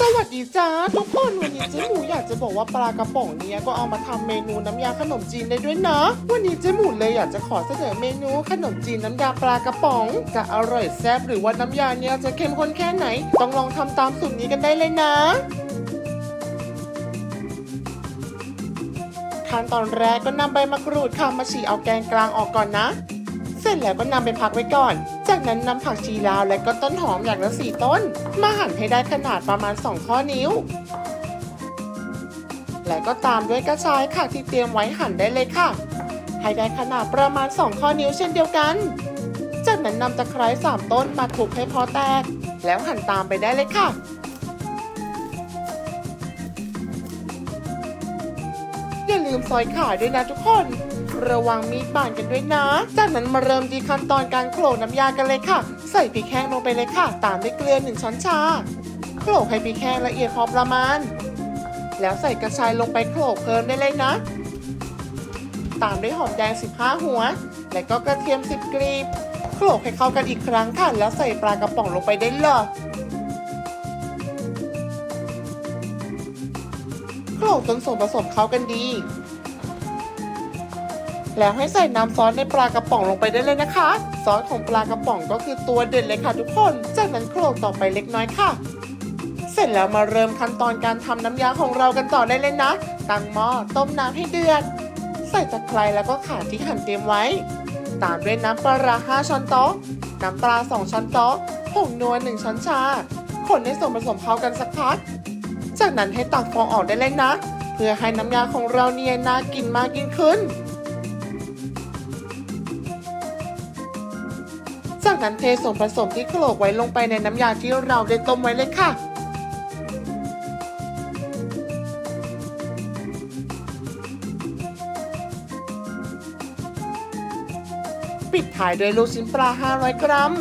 สวัสดีจ้าทุกคนวันนี้เจ๊หมูอยากจะบอกว่าปลากระป๋องเนี้ยก็เอามาทำเมนูน้ำยาขนมจีนได้ด้วยนะ วันนี้เจ๊หมูเลยอยากจะขอเสนอเมนูขนมจีนน้ำยาปลากระป๋องจะอร่อยแซ่บหรือว่าน้ำยาเนี้ยจะเข้มข้นแค่ไหน ต้องลองทำตามสูตรนี้กันได้เลยนะขั้นตอนแรกก็นำใบมะกรูดค่ะมาฉีกเอาแกนกลางออกก่อนนะ เสร็จแล้วก็นำไปพักไว้ก่อน จากนั้นนำผักชีลาวและก็ต้นหอมอย่างละสี่ต้น มาหั่นให้ได้ขนาดประมาณ 2 ข้อนิ้ว และก็ตามด้วยกระชายค่ะที่เตรียมไว้หั่นได้เลยค่ะ ให้ได้ขนาดประมาณ 2 ข้อนิ้วเช่นเดียวกัน จากนั้นนำตะไคร้สามต้นมาทุบให้พอแตก แล้วหั่นตามไปได้เลยค่ะอย่าลืมซอยขาด้วยนะทุกคน ระวังมีดบานกันด้วยนะ จากนั้นมาเริ่มที่ขั้นตอนการโขลกน้ำยากันเลยค่ะ ใส่พริกแห้งลงไปเลยค่ะ ตามด้วยเกลือหนึ่งช้อนชา โขลกให้พริกแห้งละเอียดพอประมาณ แล้วใส่กระชายลงไปโขลกเพิ่มได้เลยนะ ตามด้วยหอมแดง 15 หัว และก็กระเทียม 10กรีบ โขลกให้เข้ากันอีกครั้งค่ะ แล้วใส่ปลากระป๋องลงไปได้เลยโขลกจนส่วนผสมเข้ากันดี แล้วให้ใส่น้ำซอสในปลากระป๋องลงไปได้เลยนะคะ ซอสของปลากระป๋องก็คือตัวเด็ดเลยค่ะทุกคน จากนั้นโขลกต่อไปเล็กน้อยค่ะ เสร็จแล้วมาเริ่มขั้นตอนการทำน้ำยาของเรากันต่อได้เลยนะ ตั้งหม้อต้มน้ำให้เดือด ใส่ตะไคร้แล้วก็ข่าที่หั่นเตรียมไว้ ตามด้วยน้ำปลาร้า5ช้อนโต๊ะ น้ำปลา 2 ช้อนโต๊ะผงนัว 1 ช้อนชา คนให้ส่วนผสมเข้ากันสักพัก จากนั้นให้ตักฟองออกได้เลยนะ เพื่อให้น้ำยาของเราเนี่ยน่ากินมากยิ่งขึ้น จากนั้นเทส่วนผสมที่โขลกไว้ลงไปในน้ำยาที่เราได้ต้มไว้เลยค่ะ ปิดท้ายด้วยลูกชิ้นปลา 500 กรัม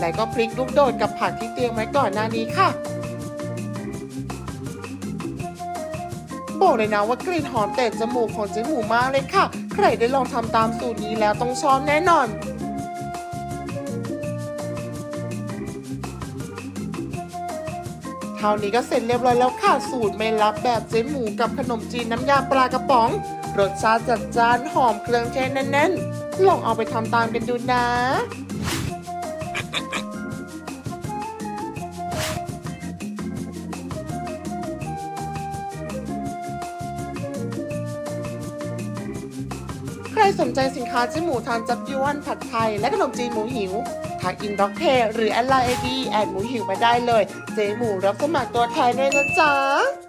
และก็พริกลูกโดดกับผักที่เตรียมไว้ก่อนหน้านี้ค่ะบอกเลยนะว่ากลิ่นหอมเตะจมูกของเจ๊หมูมากเลยค่ะ ใครได้ลองทำตามสูตรนี้แล้วต้องชอบแน่นอน เท่านี้ก็เสร็จเรียบร้อยแล้วค่ะสูตรไม่ลับแบบเจ๊หมูกับขนมจีนน้ำยาปลากระป๋อง รสชาติจัดจ้านหอมเครื่องเทศแน่นๆ ลองเอาไปทำตามกันดูนะ ใครสนใจสินค้าเจ๊หมูทานจับยวนผัดไทย และขนมจีนหมูหิวทางอินด็อกเพหรือแอดไลน์ไอดีแอดหมูหิวมาได้เลย เจ๊หมูรับสมัครตัวแทนด้วยนะจ๊ะ